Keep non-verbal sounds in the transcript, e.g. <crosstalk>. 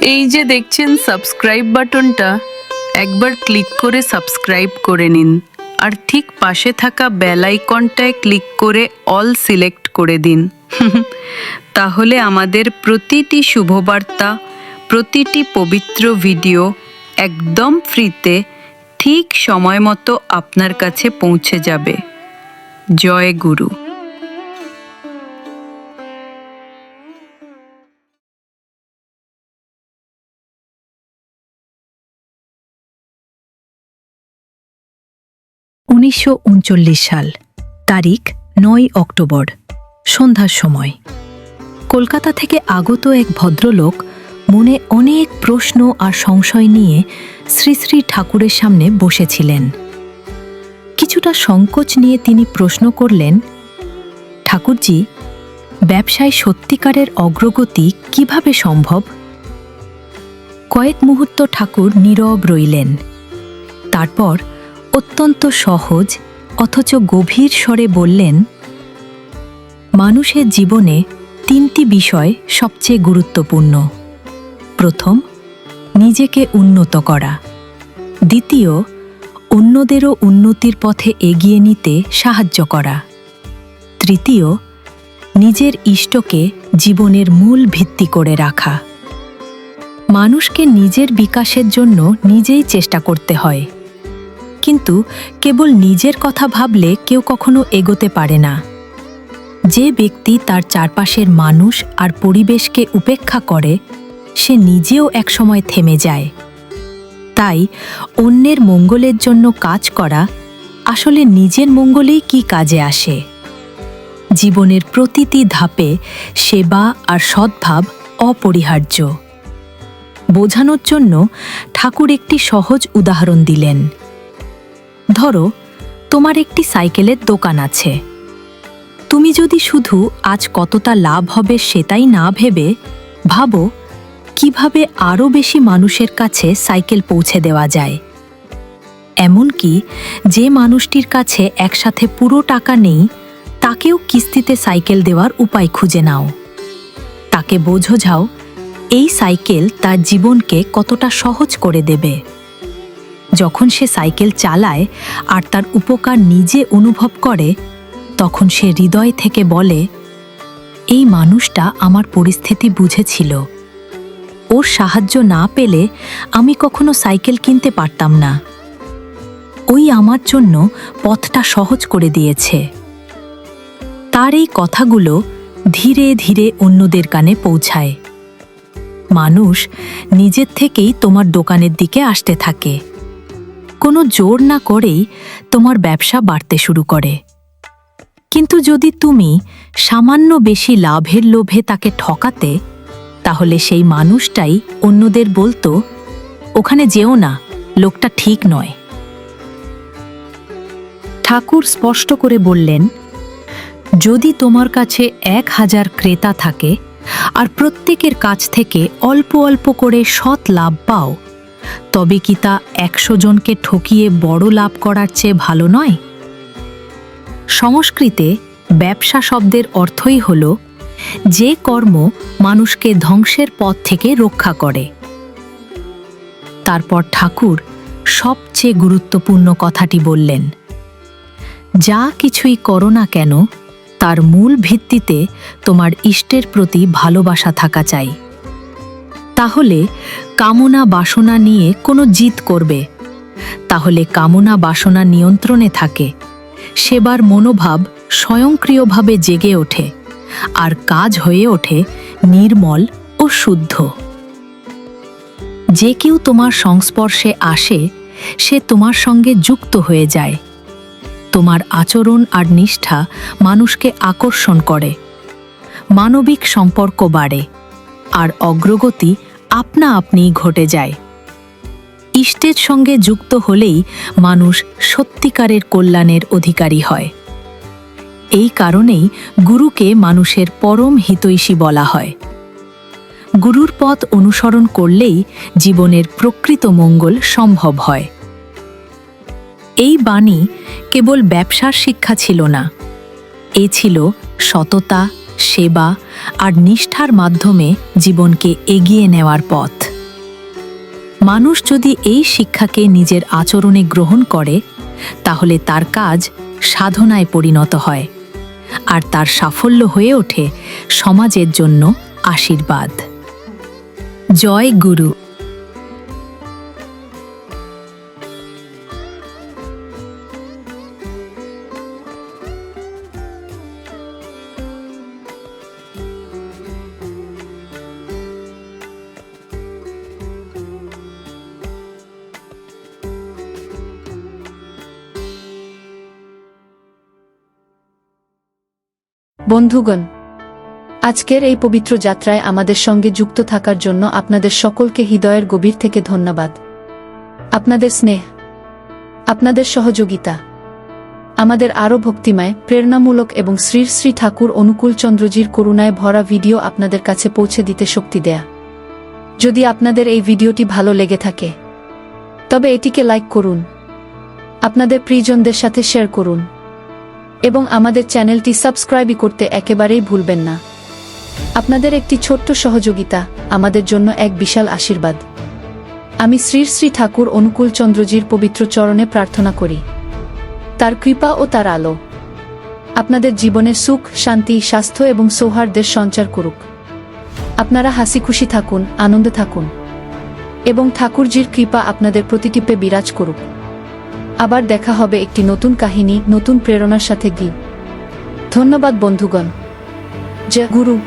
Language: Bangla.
এই যে দেখছেন সাবস্ক্রাইব বাটনটা একবার ক্লিক করে সাবস্ক্রাইব করে নিন। আর ঠিক পাশে থাকা বেল আইকনটায় ক্লিক করে অল সিলেক্ট করে দিন। <laughs> তাহলে আমাদের প্রতিটি শুভবার্তা, প্রতিটি পবিত্র ভিডিও একদম ফ্রিতে ঠিক সময় মতো আপনার কাছে পৌঁছে যাবে। জয় গুরু। উনিশশো উনচল্লিশ সাল, তারিখ নয় অক্টোবর, সন্ধ্যার সময়। কলকাতা থেকে আগত এক ভদ্রলোক মনে অনেক প্রশ্ন আর সংশয় নিয়ে শ্রী শ্রী ঠাকুরের সামনে বসেছিলেন। কিছুটা সংকোচ নিয়ে তিনি প্রশ্ন করলেন, ঠাকুরজি, ব্যবসায় সত্যিকারের অগ্রগতি কীভাবে সম্ভব? কয়েক মুহূর্ত ঠাকুর নীরব রইলেন। তারপর অত্যন্ত সহজ, অথচ গভীর স্বরে বললেন, মানুষের জীবনে তিনটি বিষয় সবচেয়ে গুরুত্বপূর্ণ। প্রথম, নিজেকে উন্নত করা। দ্বিতীয়, অন্যদেরও উন্নতির পথে এগিয়ে নিতে সাহায্য করা। তৃতীয়, নিজের ইষ্টকে জীবনের মূল ভিত্তি করে রাখা। মানুষকে নিজের বিকাশের জন্য নিজেই চেষ্টা করতে হয়। কিন্তু কেবল নিজের কথা ভাবলে কেউ কখনো এগোতে পারে না। যে ব্যক্তি তার চারপাশের মানুষ আর পরিবেশকে উপেক্ষা করে, সে নিজেও একসময় থেমে যায়। তাই অন্যের মঙ্গলের জন্য কাজ করা আসলে নিজের মঙ্গলেই কি কাজে আসে। জীবনের প্রতিটি ধাপে সেবা আর সদ্ভাব অপরিহার্য। বোঝানোর জন্য ঠাকুর একটি সহজ উদাহরণ দিলেন। ধরো, তোমার একটি সাইকেলের দোকান আছে। তুমি যদি শুধু আজ কতটা লাভ হবে সেটাই না ভেবে, ভাবো কীভাবে আরও বেশি মানুষের কাছে সাইকেল পৌঁছে দেওয়া যায়। এমনকি যে মানুষটির কাছে একসাথে পুরো টাকা নেই, তাকেও কিস্তিতে সাইকেল দেওয়ার উপায় খুঁজে নাও। তাকে বোঝো যাও, এই সাইকেল তার জীবনকে কতটা সহজ করে দেবে। যখন সে সাইকেল চালায় আর তার উপকার নিজে অনুভব করে, তখন সে হৃদয় থেকে বলে, এই মানুষটা আমার পরিস্থিতি বুঝেছিল। ওর সাহায্য না পেলে আমি কখনো সাইকেল কিনতে পারতাম না। ওই আমার জন্য পথটা সহজ করে দিয়েছে। তার এই কথাগুলো ধীরে ধীরে অন্যদের কানে পৌঁছায়। মানুষ নিজের থেকেই তোমার দোকানের দিকে আসতে থাকে। কোনো জোর না করেই তোমার ব্যবসা বাড়তে শুরু করে। কিন্তু যদি তুমি সামান্য বেশি লাভের লোভে তাকে ঠকাতে, তাহলে সেই মানুষটাই অন্যদের বলতো, ওখানে যেও না, লোকটা ঠিক নয়। ঠাকুর স্পষ্ট করে বললেন, যদি তোমার কাছে এক হাজার ক্রেতা থাকে, আর প্রত্যেকের কাছ থেকে অল্প অল্প করে সৎ লাভ পাও তবে কি তা একশো জনকে ঠকিয়ে বড় লাভ করার চেয়ে ভালো নয়? সংস্কৃতে ব্যবসা শব্দের অর্থই হল যে কর্ম মানুষকে ধ্বংসের পথ থেকে রক্ষা করে। তারপর ঠাকুর সবচেয়ে গুরুত্বপূর্ণ কথাটি বললেন, যা কিছুই করো না কেন, তার মূল ভিত্তিতে তোমার ইষ্টের প্রতি ভালোবাসা থাকা চাই। তাহলে কামনা বাসনা নিয়ে কোনো জিত করবে। তাহলে কামনা বাসনা নিয়ন্ত্রণে থাকে। সেবার মনোভাব স্বয়ংক্রিয়ভাবে জেগে ওঠে। আর কাজ হয়ে ওঠে নির্মল ও শুদ্ধ। যে কেউ তোমার সংস্পর্শে আসে, সে তোমার সঙ্গে যুক্ত হয়ে যায়। তোমার আচরণ আর নিষ্ঠা মানুষকে আকর্ষণ করে। মানবিক সম্পর্ক বাড়ে। আর অগ্রগতি আপনা আপনিই ঘটে যায়। ইষ্টের সঙ্গে যুক্ত হলেই মানুষ সত্যিকারের কল্যাণের অধিকারী হয়। এই কারণেই গুরুকে মানুষের পরম হিতৈষী বলা হয়। গুরুর পথ অনুসরণ করলেই জীবনের প্রকৃত মঙ্গল সম্ভব হয়। এই বাণী কেবল ব্যবসার শিক্ষা ছিল না, এ ছিল সততা সেবা আর নিষ্ঠার মাধ্যমে জীবনকে এগিয়ে নেওয়ার পথ। মানুষ যদি এই শিক্ষাকে নিজের আচরণে গ্রহণ করে, তাহলে তার কাজ সাধনায় পরিণত হয় আর তার সাফল্য হয়ে ওঠে সমাজের জন্য আশীর্বাদ। জয় গুরু। বন্ধুগণ, আজকের এই পবিত্র যাত্রায় আমাদের সঙ্গে যুক্ত থাকার জন্য আপনাদের সকলকে হৃদয়ের গভীর থেকে ধন্যবাদ। আপনাদের স্নেহ, আপনাদের সহযোগিতা, আমাদের আরও ভক্তিময়, প্রেরণামূলক এবং শ্রী শ্রী ঠাকুর অনুকূল চন্দ্রজির করুণায় ভরা ভিডিও আপনাদের কাছে পৌঁছে দিতে শক্তি দেয়া। যদি আপনাদের এই ভিডিওটি ভালো লেগে থাকে, তবে এটিকে লাইক করুন। আপনাদের প্রিয়জনদের সাথে শেয়ার করুন। এবং আমাদের চ্যানেলটি সাবস্ক্রাইবই করতে একেবারেই ভুলবেন না। আপনাদের একটি ছোট্ট সহযোগিতা, আমাদের জন্য এক বিশাল আশীর্বাদ। আমি শ্রী শ্রী ঠাকুর অনুকূল চন্দ্রজির পবিত্র চরণে প্রার্থনা করি। তার কৃপা ও তার আলো। আপনাদের জীবনে সুখ, শান্তি, স্বাস্থ্য এবং সৌহার্দ্যের সঞ্চার করুক। আপনারা হাসি খুশি থাকুন, আনন্দে থাকুন এবং ঠাকুরজির কৃপা আপনাদের প্রতিটিপে বিরাজ করুক। আবার দেখা হবে একটি নতুন কাহিনী নতুন প্রেরণার সাথে গি ধন্যবাদ বন্ধুগণ। জয় গুরু।